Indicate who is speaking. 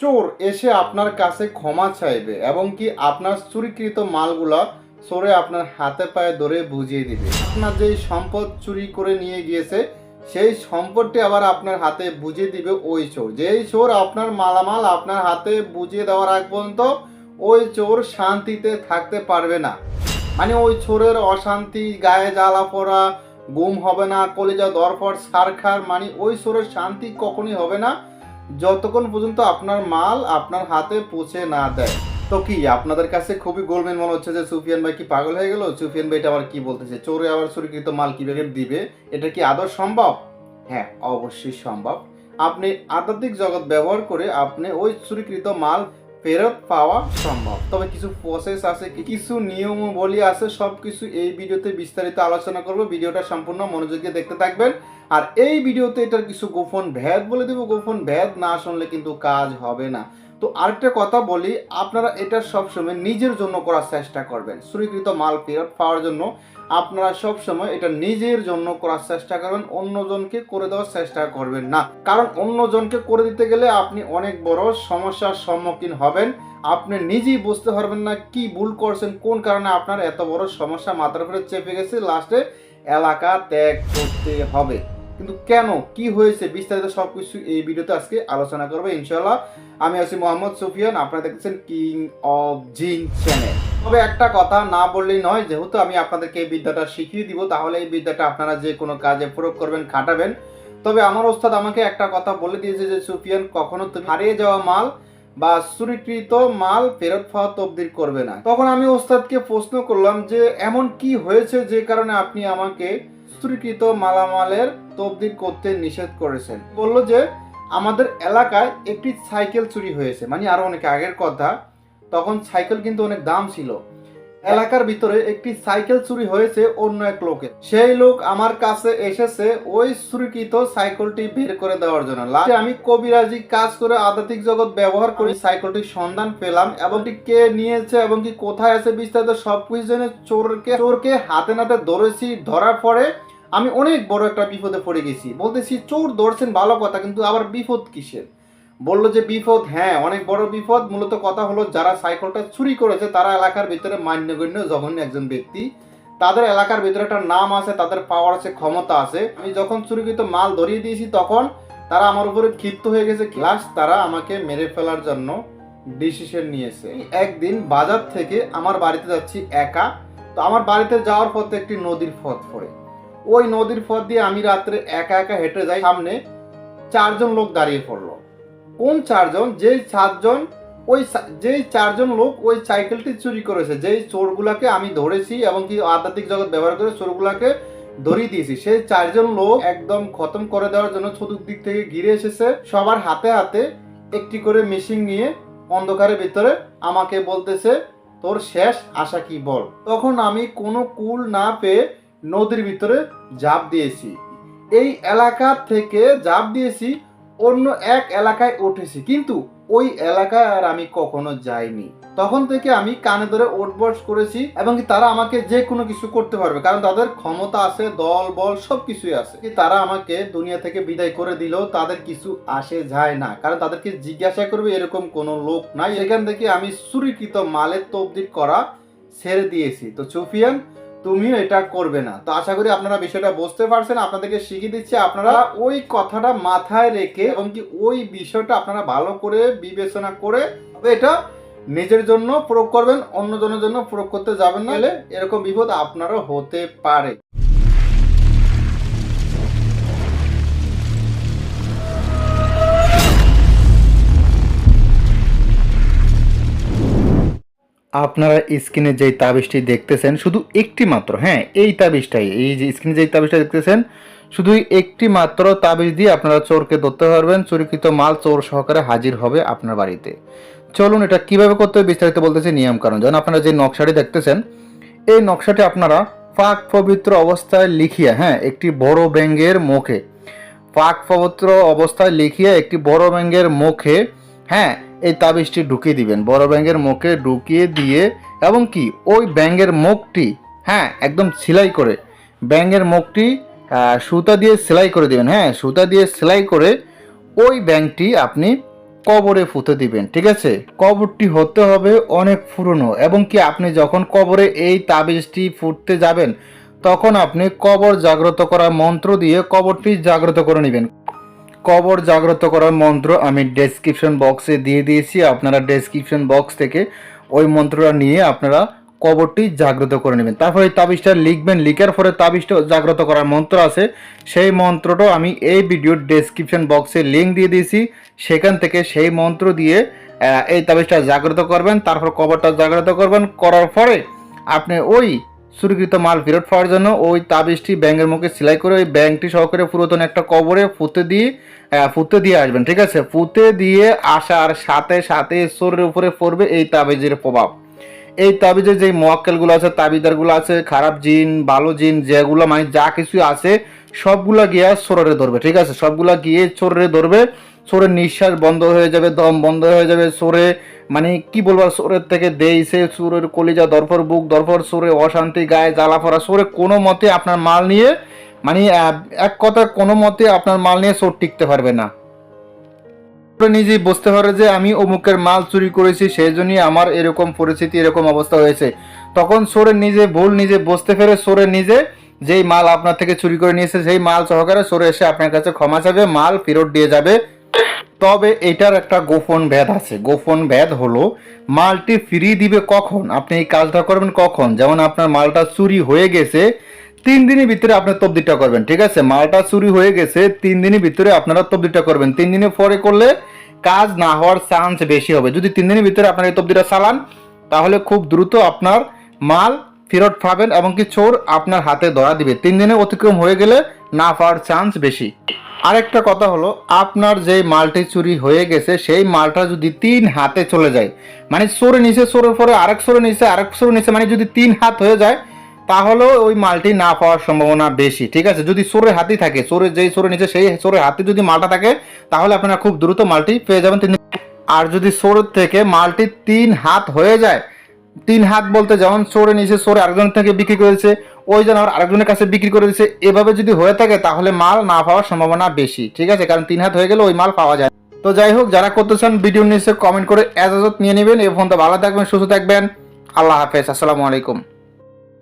Speaker 1: চোর এসে আপনার কাছে ক্ষমা চাইবে এবং কি আপনার চুরিকৃত মালগুলা চোরে আপনার হাতে পায়ে ধরে বুঝিয়ে দিবে। আপনার যেই সম্পদ চুরি করে নিয়ে গিয়েছে, সেই সম্পদটি আবার আপনার হাতে বুঝিয়ে দিবে ওই চোর। যেই চোর আপনার মালামাল আপনার হাতে বুঝিয়ে দেওয়ার আগ পর্যন্ত ওই চোর শান্তিতে থাকতে পারবে না। মানে ওই চোরের অশান্তি, গায়ে জ্বালা পড়া গুম হবে না, কলেজা দরপর সারখার মানে ওই চোরের শান্তি কখনই হবে না। যতক্ষণ পর্যন্ত আপনার মাল আপনার হাতে পৌঁছে না দেয়, তো কি আপনাদের কাছে খুবই গোলমেল মনে হচ্ছে যে সুফিয়ান ভাই কি পাগল হয়ে গেল? সুফিয়ান ভাই এটা আবার কি বলতেছে? চোরে আবার চুরিকৃত মাল কীভাবে দিবে? এটা কি আদৌ সম্ভব? হ্যাঁ অবশ্যই সম্ভব। আপনি আধ্যাত্মিক জগৎ ব্যবহার করে আপনি ওই চুরিকৃত মাল ফেরত পাওয়া সম্ভব। তবে কিছু প্রসেস আছে কিছু নিয়মাবলী আছে সব কিছু এই ভিডিওতে বিস্তারিত আলোচনা করব। ভিডিওটা সম্পূর্ণ মনোযোগ দিয়ে দেখতে থাকবেন। আর এই ভিডিওতে এটার কিছু গোপন ভেদ বলে দেবো। গোপন ভেদ না শুনলে কিন্তু কাজ হবে না। তো আরেকটা কথা বলি, আপনারা এটা সবসময় নিজের জন্য করার চেষ্টা করবেন। চুরিকৃত মাল ফেরত পাওয়ার জন্য আপনারা সবসময় এটা নিজের জন্য করার চেষ্টা করবেন, অন্যজনকে করে দেওয়ার চেষ্টা করবেন না। কারণ অন্যজনকে করে দিতে গেলে আপনি অনেক বড় সমস্যার সম্মুখীন হবেন। আপনি নিজেই বুঝতে পারবেন না কি ভুল করছেন, কোন কারণে আপনার এত বড় সমস্যা মাথার উপরে চেপে গেছে লাস্টে এলাকা ত্যাগ করতে হবে। কিন্তু কেন? কি হয়েছে? বিস্তারিত সব কিছু এই ভিডিওতে আজকে আলোচনা করব ইনশাল্লাহ আমি আছি মোহাম্মদ সুফিয়ান, আপনারা দেখছেন কিং অফ জিন চ্যানেল তবে একটা কথা না বললেই নয়, যেহেতু আমি আপনাদেরকে এই বিদ্যাটা শিখিয়ে দিব, তাহলে এই বিদ্যাটা আপনারা যে কোনো কাজে প্রয়োগ করবেন, খাটাবেন। তবে আমার ওস্তাদ আমাকে একটা কথা বলে দিয়েছে যে, সুফিয়ান, কখনো তুমি হারিয়ে যাওয়া মাল বা চুরিকৃত মাল ফেরত পাওয়া তবদির করবে না। তখন আমি ওস্তাদকে প্রশ্ন করলাম যে, এমন কি হয়েছে যে কারণে আপনি আমাকে চুরিকৃত মালামালের তবদির করতে নিষেধ করেছেন? বলল যে, আমাদের এলাকায় একটি সাইকেল চুরি হয়েছে। মানে আরও অনেক আগের কথা। তখন সাইকেল কিন্তু অনেক দাম ছিল। এলাকার ভিতরে একটি সাইকেল চুরি হয়েছে অন্য এক লোকের। সেই লোক আমার কাছে এসেছে ওই চুরিকৃত সাইকেলটি বের করে দেওয়ার জন্য। লাস্টে আমি কবিরাজি কাজ করে আধ্যাত্মিক জগৎ ব্যবহার করে সাইকেলটির সন্ধান পেলাম এবং কি নিয়েছে এবং কি কোথায় আছে বিস্তারিত সব কিছু জেনে চোরকে চোরকে হাতে নাতে ধরেছি। ধরার পরে আমি অনেক বড় একটা বিপদে পড়ে গেছি। বলতেছি, চোর ধরছেন ভালো কথা, কিন্তু আবার বিপদ কিসের? বলল যে বিপদ হ্যাঁ অনেক বড় বিপদ। মূলত কথা হলো, যারা সাইকেলটা চুরি করেছে, তারা এলাকার ভিতরে মান্যগণ্য জঘন্য একজন ব্যক্তি। তাদের এলাকার ভিতরে একটা নাম আছে, তাদের পাওয়ার আছে, ক্ষমতা আছে। আমি যখন চুরিকৃত মাল ধরিয়ে দিয়েছি তখন, তারা আমার উপরে ক্ষিপ্ত হয়ে গেছে। ক্লাস তারা আমাকে মেরে ফেলার জন্য ডিসিশন নিয়েছে। একদিন বাজার থেকে আমার বাড়িতে যাচ্ছি একা। তো আমার বাড়িতে যাওয়ার পথে একটি নদীর পথ পড়ে। ওই নদীর পথ দিয়ে আমি রাত্রে একা একা হেঁটে যাই। সামনে চারজন লোক দাঁড়িয়ে পড়ল। কোন চারজন, যেই চারজন ওই যেই চারজন লোক ওই সাইকেলটি চুরি করেছে, যেই চোরগুলাকে আমি ধরেছি এবং কি আধ্যাত্মিক জগৎ ব্যবহার করে চোরগুলাকে ধরিয়ে দিয়েছি, সেই চারজন লোক একদম খতম করে দেওয়ার জন্য চতুর্দিক থেকে ঘিরে এসেছে, সবার হাতে হাতে একটি করে মেশিন নিয়ে অন্ধকারের ভিতরে আমাকে বলতেছে, তোর শেষ আশা কি বল? তখন আমি কোনো কুল না পেয়ে নদীর ভিতরে ঝাঁপ দিয়েছি। এই এলাকা থেকে ঝাঁপ দিয়েছি অন্য এক এলাকায় উঠেছি। কিন্তু ওই এলাকায় আর আমি কখনো যাইনি। তখন থেকে আমি কানে ধরে ওটবস করেছি এবং তারা আমাকে যে কোনো কিছু করতে পারবে। কারণ তাদের ক্ষমতা আছে, দল, বল সব কিছুই আছে তারা আমাকে দুনিয়া থেকে বিদায় করে দিলেও তাদের কিছু আসে যায় না। কারণ তাদেরকে জিজ্ঞাসা করবে এরকম কোনো লোক নাই। এখান থেকে আমি চুরিকৃত মালের তবদির করা ছেড়ে দিয়েছি। তো সুফিয়ান তুমিও এটা করবে না। তো আশা করি আপনারা বিষয়টা বুঝতে পারছেন। আপনাদেরকে শিখিয়ে দিচ্ছি আপনারা ওই কথাটা মাথায় রেখে এবং কি ওই বিষয়টা আপনারা ভালো করে বিবেচনা করে এটা নিজের জন্য প্রয়োগ করবেন অন্যজনের জন্য প্রয়োগ করতে যাবেন না। এরকম বিপদ আপনারও হতে পারে। আপনারা স্ক্রিনে যেই তাবিজটি দেখতেছেন, শুধু একটি মাত্র হ্যাঁ এই তাবিজটাই, এই যে স্ক্রিনে যেই তাবিজটা দেখতেছেন, শুধু একটি মাত্র তাবিজ দিয়ে আপনারা চোরকে ধরতে পারবেন, চুরিকৃত মাল চোর সহকারে হাজির হবে আপনার বাড়িতে। চলুন এটা কীভাবে করতে হবে বিস্তারিত বলতেছি নিয়ম কারণ যেন আপনারা যে নকশাটি দেখতেছেন, এই নকশাটি আপনারা পাক পবিত্র অবস্থায় লিখিয়া হ্যাঁ একটি বড় ব্যাঙ্গের মুখে পাক পবিত্র অবস্থায় লিখিয়া একটি বড় ব্যাঙ্গের মুখে হ্যাঁ এই তাবিজটি ঢুকিয়ে দিবেন। বড় ব্যাঙ্গের মুখে ঢুকিয়ে দিয়ে এবং কি, ওই ব্যাঙ্গের মুখটি হ্যাঁ একদম সেলাই করে ব্যাঙ্গের মুখটি সুতা দিয়ে সেলাই করে দিবেন। হ্যাঁ সুতা দিয়ে সেলাই করে ওই ব্যাংকটি আপনি কবরে ফুতে দিবেন, ঠিক আছে? কবরটি হতে হবে অনেক পুরনো এবং কি আপনি যখন কবরে এই তাবিজটি ফুটতে যাবেন, তখন আপনি কবর জাগ্রত করা মন্ত্র দিয়ে কবরটি জাগ্রত করে নেবেন। কবর জাগ্রত করার মন্ত্র আমি ডেসক্রিপশন বক্সে দিয়ে দিয়েছি। আপনারা ডেসক্রিপশন বক্স থেকে ওই মন্ত্রটা নিয়ে আপনারা কবরটি জাগ্রত করে নেবেন। তারপরে তাবিজটা লিখবেন। লিখার পরে তাবিজটা জাগ্রত করার মন্ত্র আছে। সেই মন্ত্রটাও আমি এই ভিডিওর ডেসক্রিপশন বক্সে লিঙ্ক দিয়ে দিয়েছি। সেখান থেকে সেই মন্ত্র দিয়ে এই তাবিজটা জাগ্রত করবেন। তারপর কবরটা জাগ্রত করবেন। করার পরে আপনি ওই সুরক্ষিত মাল ফেরত পাওয়ার জন্য ওই তাবিজটি ব্যাঙের মুখে সেলাই করে ওই ব্যাংকটি সহকারে পুরাতন একটা কবরে ফুতে দিয়ে ফুতে দিয়ে আসবেন, ঠিক আছে? ফুতে দিয়ে আসার সাথে সাথে শরীরের উপরে পড়বে এই তাবিজের প্রভাব। এই তাবিজের যে মোয়াক্কেলগুলো আছে তাবিদারগুলো আছে, খারাপ জিন, ভালো জিন, যেগুলো মানে যা কিছু আছে সবগুলা গিয়ে শরীরে ধরবে, ঠিক আছে? সবগুলা গিয়ে শরীরে ধরবে সোরের নিঃশ্বাস বন্ধ হয়ে যাবে, দম বন্ধ হয়ে যাবে সোরে মানে কি বলব সোরের থেকে দেইছে সুরের কলিজা দরফর বুক দরফর সোরে অশান্তি, গায়ে জ্বালা ফরা সোরে কোনো মতে আপনার মাল নিয়ে মানে এক কথা কোনো মতে আপনার মাল নিয়ে সোর টিকতে পারবে না। নিজেই বুঝতে পারে যে আমি অমুকের মাল চুরি করেছি সেই জন্যই আমার এরকম পরিস্থিতি, এরকম অবস্থা হয়েছে। তখন সোরে নিজে ভুল নিজে বুঝতে পেরে সোরে নিজে যেই মাল আপনার থেকে চুরি করে নিয়েছে সেই মাল সহকারে সরে এসে আপনার কাছে ক্ষমা চাবে মাল ফেরত দিয়ে যাবে। তবে এটার একটা গোপন ভেদ আছে। গোপন ভেদ হলো, মালটি ফিরিয়ে দিবে কখন? আপনি এই কাজটা করবেন কখন? যেমন আপনার মালটা চুরি হয়ে গেছে, তিন দিনের ভিতরে আপনি তবদিটা করবেন, ঠিক আছে? মালটা চুরি হয়ে গেছে, তিন দিনের ভিতরে আপনারা তবদিটা করবেন। তিন দিনের পরে করলে কাজ না হওয়ার চান্স বেশি হবে। যদি তিন দিনের ভিতরে আপনার এই তবদিটা চালান, তাহলে খুব দ্রুত আপনার মাল ফেরত পাবেন এবং কি চোর আপনার হাতে ধরা দিবে। তিন দিনে অতিক্রম হয়ে গেলে না পাওয়ার চান্স বেশি। আরেকটা কথা হলো, আপনার যে মালটি চুরি হয়ে গেছে, সেই মালটা যদি তিন হাতে চলে যায় মানে সরে নিচে সরের পরে আরেক সরে নিচে, আরেক সরে নিচে মানে যদি তিন হাত হয়ে যায়, তাহলেও ওই মালটি না পাওয়ার সম্ভাবনা বেশি। ঠিক আছে? যদি সরে হাতি থাকে সরে যেই সরে নিচে, সেই সরে হাতে যদি মালটা থাকে, তাহলে আপনারা খুব দ্রুত মালটি পেয়ে যাবেন তিন আর যদি সরের থেকে মালটি তিন হাত হয়ে যায় তিন হাত বলতে যেমন সরে নিয়েছে সরে আরেকজন থেকে বিক্রি করেছে ওই জন্য আবার আরেকজনের কাছে বিক্রি করে দিচ্ছে এভাবে যদি হয়ে থাকে তাহলে মাল না পাওয়ার সম্ভাবনা বেশি, ঠিক আছে? কারণ তিন হাত হয়ে গেলে ওই মাল পাওয়া যায়। তো যাই হোক, যারা করতে চান ভিডিও নিচে কমেন্ট করে এজাজত নিয়ে নেবেন। ফোন তো ভালো থাকবেন, সুস্থ থাকবেন। আল্লাহ হাফেজ, আসসালামু আলাইকুম।